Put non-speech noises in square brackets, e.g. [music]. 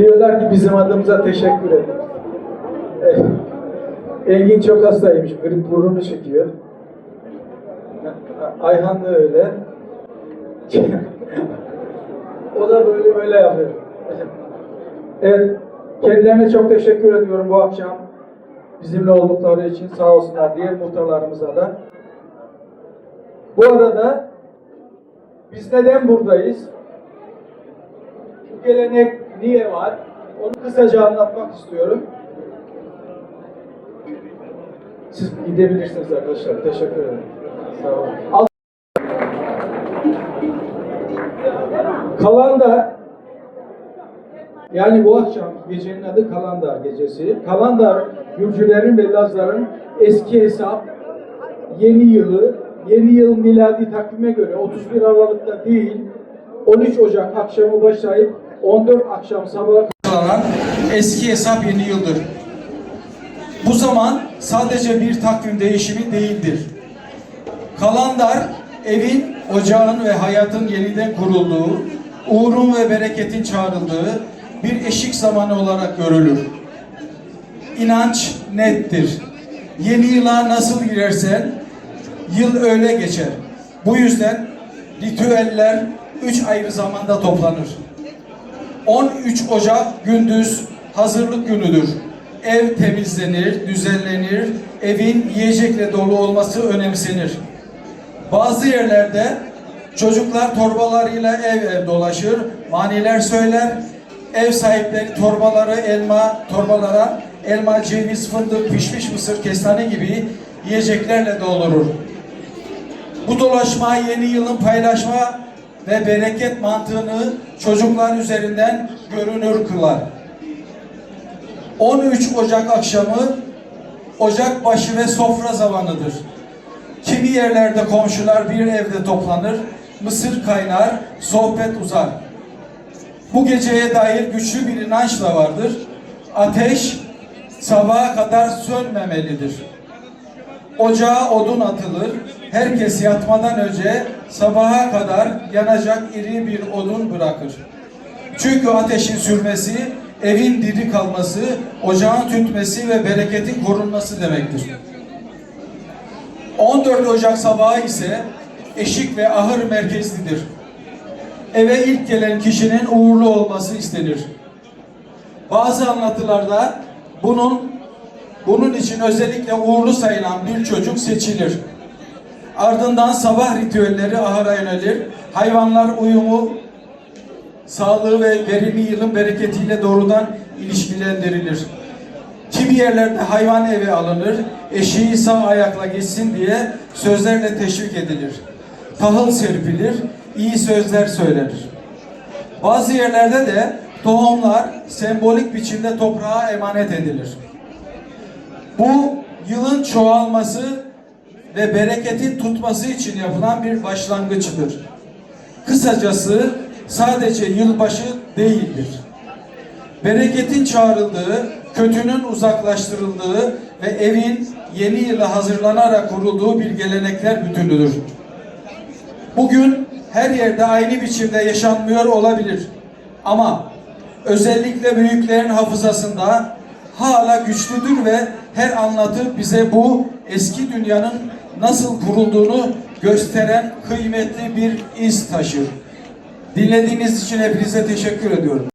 Diyorlar ki bizim adımıza teşekkür edin. Eh, Engin çok hastaymış. Grip burnunu çekiyor. Ayhan da öyle. [laughs] o da böyle böyle yapıyor. Evet, kendilerine çok teşekkür ediyorum bu akşam. Bizimle oldukları için sağ olsunlar. Diğer muhtarlarımıza da. Bu arada biz neden buradayız? Bu gelenek niye var? Onu kısaca anlatmak istiyorum. Siz gidebilirsiniz arkadaşlar. Teşekkür ederim. Sağ olun. Al- Kalandar yani bu akşam gecenin adı Kalandar gecesi. Kalandar Gürcülerin ve Lazların eski hesap yeni yılı yeni yıl miladi takvime göre 31 Aralık'ta değil 13 Ocak akşamı başlayıp 14 akşam sabaha kalan eski hesap yeni yıldır. Bu zaman sadece bir takvim değişimi değildir. Kalandar evin, ocağın ve hayatın yeniden kurulduğu, uğurun ve bereketin çağrıldığı bir eşik zamanı olarak görülür. İnanç nettir. Yeni yıla nasıl girersen yıl öyle geçer. Bu yüzden ritüeller üç ayrı zamanda toplanır. 13 Ocak gündüz hazırlık günüdür. Ev temizlenir, düzenlenir, evin yiyecekle dolu olması önemsenir. Bazı yerlerde çocuklar torbalarıyla ev ev dolaşır, maniler söyler, ev sahipleri torbaları elma torbalara elma, ceviz, fındık, pişmiş mısır, kestane gibi yiyeceklerle doldurur. Bu dolaşma yeni yılın paylaşma ve bereket mantığını çocuklar üzerinden görünür kılar. 13 Ocak akşamı ocak başı ve sofra zamanıdır. Kimi yerlerde komşular bir evde toplanır, mısır kaynar, sohbet uzar. Bu geceye dair güçlü bir inanç da vardır. Ateş sabaha kadar sönmemelidir. Ocağa odun atılır. Herkes yatmadan önce sabaha kadar yanacak iri bir odun bırakır. Çünkü ateşin sürmesi, evin diri kalması, ocağın tütmesi ve bereketin korunması demektir. 14 Ocak sabahı ise eşik ve ahır merkezlidir. Eve ilk gelen kişinin uğurlu olması istenir. Bazı anlatılarda bunun bunun için özellikle uğurlu sayılan bir çocuk seçilir. Ardından sabah ritüelleri ahıra yönelir. Hayvanlar uyumu, sağlığı ve verimi yılın bereketiyle doğrudan ilişkilendirilir. Kimi yerlerde hayvan evi alınır, eşeği sağ ayakla geçsin diye sözlerle teşvik edilir. Tahıl serpilir, iyi sözler söylenir. Bazı yerlerde de tohumlar sembolik biçimde toprağa emanet edilir. Bu yılın çoğalması ve bereketin tutması için yapılan bir başlangıçtır. Kısacası sadece yılbaşı değildir. Bereketin çağrıldığı, kötünün uzaklaştırıldığı ve evin yeni yıla hazırlanarak kurulduğu bir gelenekler bütünüdür. Bugün her yerde aynı biçimde yaşanmıyor olabilir. Ama özellikle büyüklerin hafızasında hala güçlüdür ve her anlatı bize bu eski dünyanın nasıl kurulduğunu gösteren kıymetli bir iz taşır. Dinlediğiniz için hepinize teşekkür ediyorum.